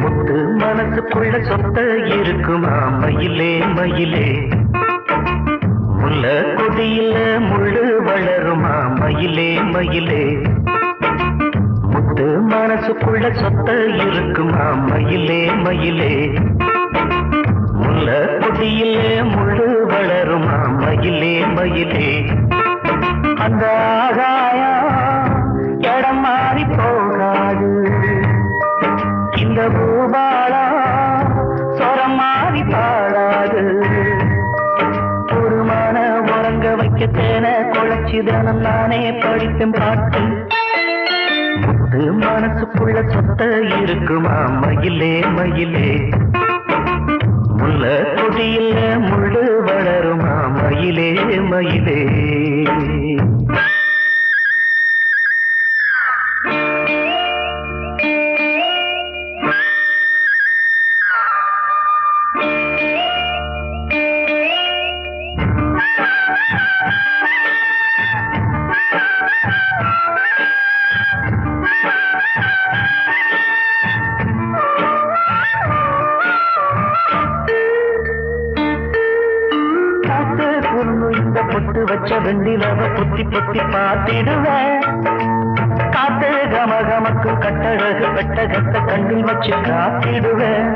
முத்து மனசுக்குள்ள சொத்த இருக்குமா மயிலே மயிலே. முல்ல கொடியில முள்ளு வளருமா மயிலே மயிலே. முத்து மனசுக்குள்ள சொத்த இருக்குமா மயிலே மயிலே. முல்ல கொடியில முள்ளு வளருமா மயிலே மயிலே. அந்த ஆகாயம் இடம் மாறி போகா. உறங்க தேன குழைச்சி தினம் நானே படிப்பேன் பாட்டு முத்து மனசுக்குள்ள சொத்த இருக்குமா? மயிலே மயிலே. முல்ல கொடியில் முள்ளு வளருமா? மயிலே மயிலே. காத்து இந்த பொட்டு வச்ச வெண்டிலவ பொத்தி பொத்தி பார்த்திடுவேன் காத்து கமகமக்கு கட்டழகு பெட்ட கட்ட கண்ணில் வச்சு காத்திடுவேன்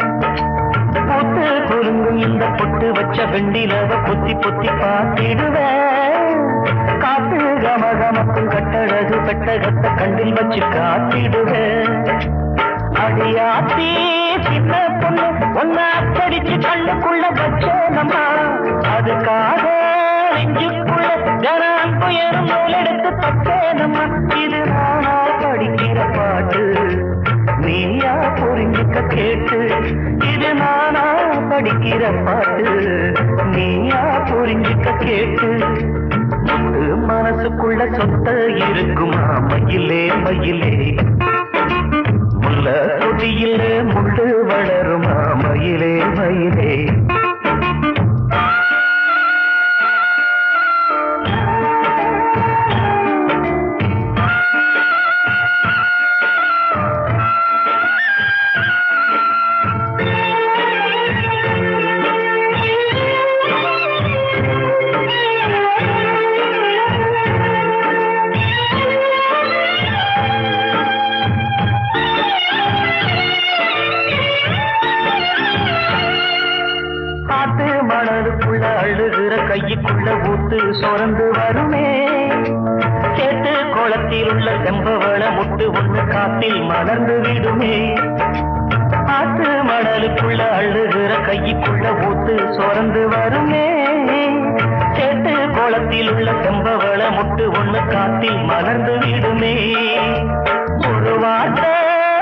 பூத்து குறுங்கும் இந்த பொட்டு வச்ச வெண்டிலவ பொத்தி பொத்தி பார்த்திடுவேன் காத்து கமகமக்கு கட்டழகு பெட்ட கட்ட கண்ணில் வச்சு காத்திடுவேன் அடியாத்தி சின்ன பொண்ணு ஒன்னா படிச்சு கண்ணுக்குள்ள வச்சேனம்மா. அதுக்காக நெஞ்சுக்குள்ள ஜனான் துயரும் நூலெடுத்து தச்சேனம்மா இது நானா படிக்கிற பாட்டு. நீயா புரிஞ்சுக்க கேட்டு. இது நானா படிக்கிற பாட்டு. நீயா புரிஞ்சுக்க கேட்டு. மனசுக்குள்ள சொத்த இருக்குமா? மயிலே மயிலே. காத்து அழுகிற கைக்குள்ள ஊத்து சொரந்து வருமே. சேத்து கோலத்தில் உள்ள செம்பவள முட்டு ஒண்ணு காத்தில் மலர்ந்து விடுமே. ஆத்து மணலுக்குள்ள அழுகிற கைக்குள்ள ஊத்து சொரந்து வருமே. சேத்து கோலத்தில் உள்ள செம்பவள முட்டு ஒண்ணு காத்தில் மலர்ந்து விடுமே. ஒரு வார்த்தை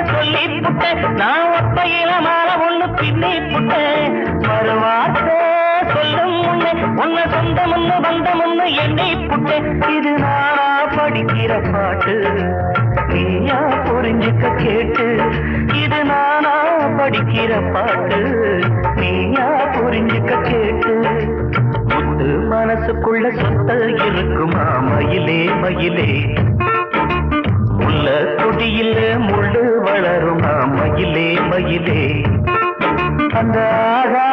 சொல்லி புட்டேன். நான் ஒப்பையில மாலை ஒண்ணு பின்னி புட்டேன். வருவார்த்தை சொல்லும் முன்னே உன்ன சொந்தம் ஒண்ணு பந்தம் ஒண்ணு என்னை புட்டேன் இது நானா படிக்கிற பாட்டு. நீயா புரிஞ்சுக்க கேட்டு. இது நானா படிக்கிற பாட்டு. நீயா புரிஞ்சுக்க கேட்டு. முத்து மனசுக்குள்ள சொத்த இருக்குமா மயிலே மயிலே. முல்ல கொடியில முள்ளு வளருமா மயிலே மயிலே. அந்த ஆகா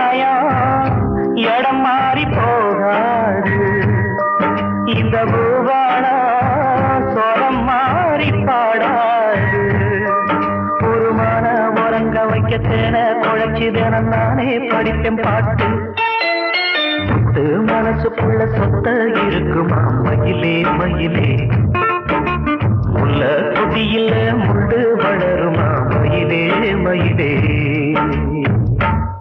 இந்த பூவானா சோரம் மாறி பாடாது. ஒரு மன உறங்க வைக்க தேன குழைச்சி நானே படிப்பேன் பாட்டு. முத்து மனசுக்குள்ள சொத்த இருக்குமா மயிலே மயிலே முல்ல கொடியில முள்ளு வளருமா மயிலே மயிலே